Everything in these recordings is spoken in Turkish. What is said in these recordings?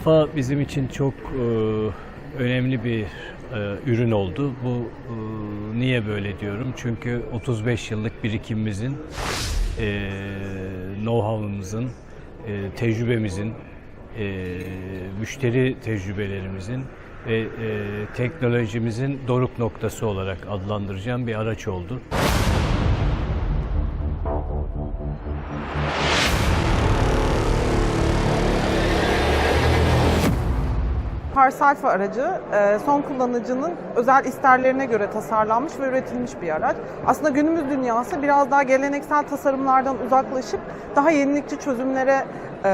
Alfa bizim için çok e, önemli bir e, ürün oldu. Bu e, niye böyle diyorum? Çünkü 35 yıllık birikimimizin, e, know-how'ımızın, e, tecrübemizin, e, müşteri tecrübelerimizin ve e, teknolojimizin doruk noktası olarak adlandıracağım bir araç oldu. Pars Alpha aracı e, son kullanıcının özel isterlerine göre tasarlanmış ve üretilmiş bir araç. Aslında günümüz dünyası biraz daha geleneksel tasarımlardan uzaklaşıp daha yenilikçi çözümlere e,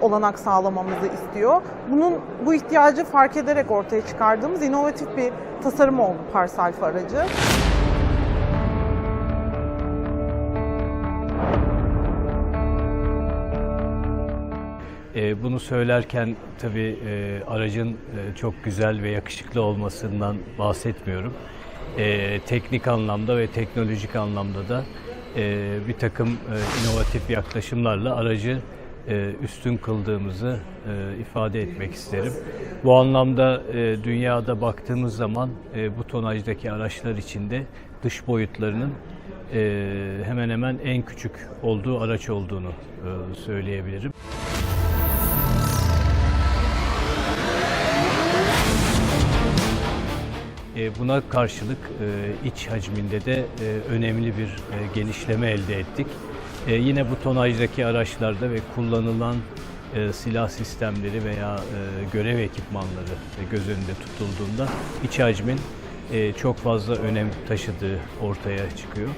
olanak sağlamamızı istiyor. Bunun bu ihtiyacı fark ederek ortaya çıkardığımız inovatif bir tasarım oldu Pars Alpha aracı. E, bunu söylerken tabii e, aracın e, çok güzel ve yakışıklı olmasından bahsetmiyorum. E, teknik anlamda ve teknolojik anlamda da e, bir takım e, inovatif yaklaşımlarla aracı e, üstün kıldığımızı e, ifade etmek isterim. Bu anlamda e, dünyada baktığımız zaman e, bu tonajdaki araçlar içinde dış boyutlarının e, hemen hemen en küçük olduğu araç olduğunu e, söyleyebilirim. Buna karşılık e, iç hacminde de e, önemli bir e, genişleme elde ettik. E, Yine bu tonajdaki araçlarda ve kullanılan e, silah sistemleri veya e, görev ekipmanları e, göz önünde tutulduğunda iç hacmin e, çok fazla önem taşıdığı ortaya çıkıyor.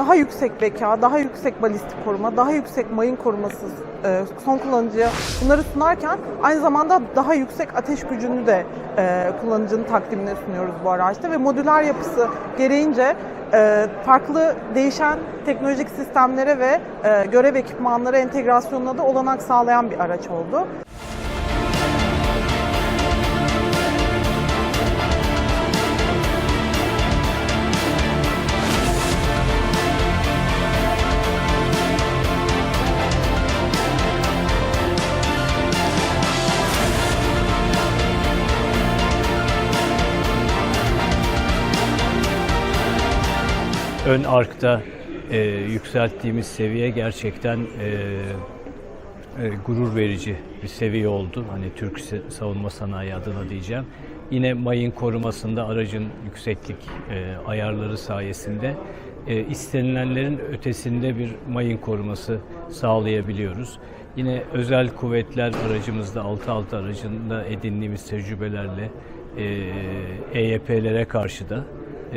Daha yüksek beka, daha yüksek balistik koruma, daha yüksek mayın koruması e, son kullanıcıya bunları sunarken aynı zamanda daha yüksek ateş gücünü de e, kullanıcının takdimine sunuyoruz bu araçta ve modüler yapısı gereğince e, farklı değişen teknolojik sistemlere ve e, görev ekipmanları entegrasyonuna da olanak sağlayan bir araç oldu. Ön arkta e, yükselttiğimiz seviye gerçekten e, e, gurur verici bir seviye oldu. Hani Türk savunma sanayi adına diyeceğim. Yine mayın korumasında aracın yükseklik e, ayarları sayesinde e, istenilenlerin ötesinde bir mayın koruması sağlayabiliyoruz. Yine özel kuvvetler aracımızda 6.6 aracında edindiğimiz tecrübelerle e, EYP'lere karşı da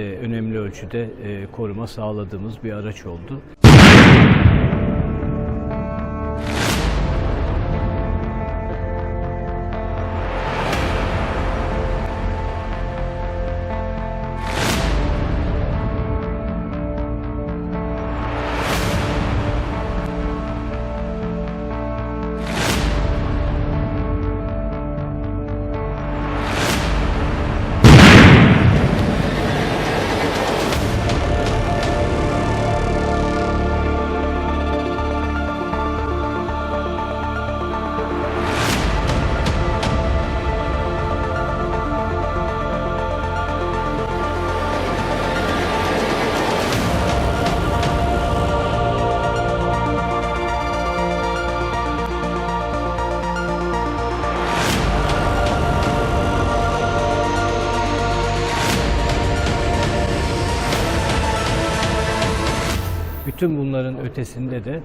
önemli ölçüde e, koruma sağladığımız bir araç oldu. Bütün bunların ötesinde de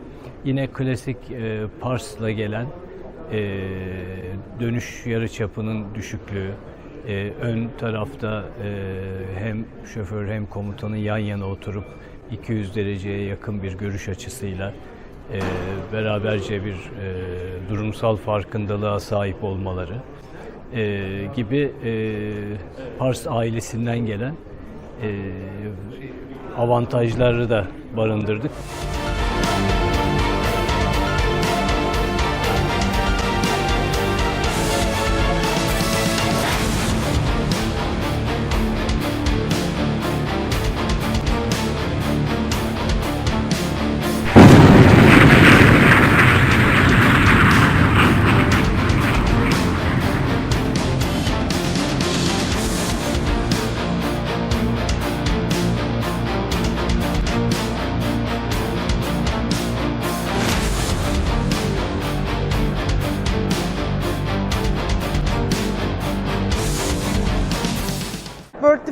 yine klasik e, Pars'la gelen e, dönüş yarıçapının düşüklüğü, e, ön tarafta e, hem şoför hem komutanın yan yana oturup 200 dereceye yakın bir görüş açısıyla e, beraberce bir e, durumsal farkındalığa sahip olmaları e, gibi e, Pars ailesinden gelen e, avantajları da barındırdık.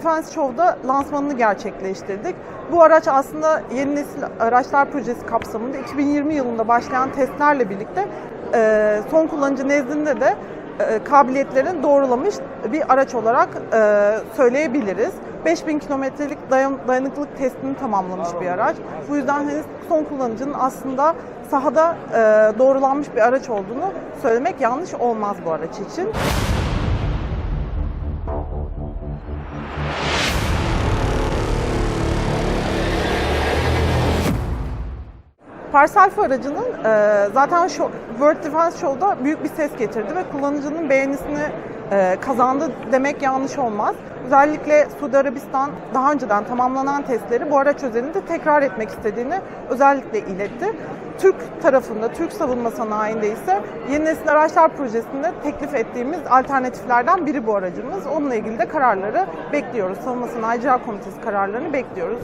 Defense Show'da lansmanını gerçekleştirdik. Bu araç aslında yeni nesil araçlar projesi kapsamında 2020 yılında başlayan testlerle birlikte e, son kullanıcı nezdinde de e, kabiliyetlerini doğrulamış bir araç olarak e, söyleyebiliriz. 5000 kilometrelik dayan- dayanıklılık testini tamamlamış bir araç. Bu yüzden hani son kullanıcının aslında sahada doğrulanmış bir araç olduğunu söylemek yanlış olmaz bu araç için. Alpha aracının e, zaten şu World Defense Show'da büyük bir ses getirdi ve kullanıcının beğenisini e, kazandı demek yanlış olmaz. Özellikle Suudi Arabistan daha önceden tamamlanan testleri bu araç üzerinde tekrar etmek istediğini özellikle iletti. Türk tarafında, Türk savunma sanayinde ise yeni nesil araçlar projesinde teklif ettiğimiz alternatiflerden biri bu aracımız. Onunla ilgili de kararları bekliyoruz. Savunma Sanayi Komitesi kararlarını bekliyoruz.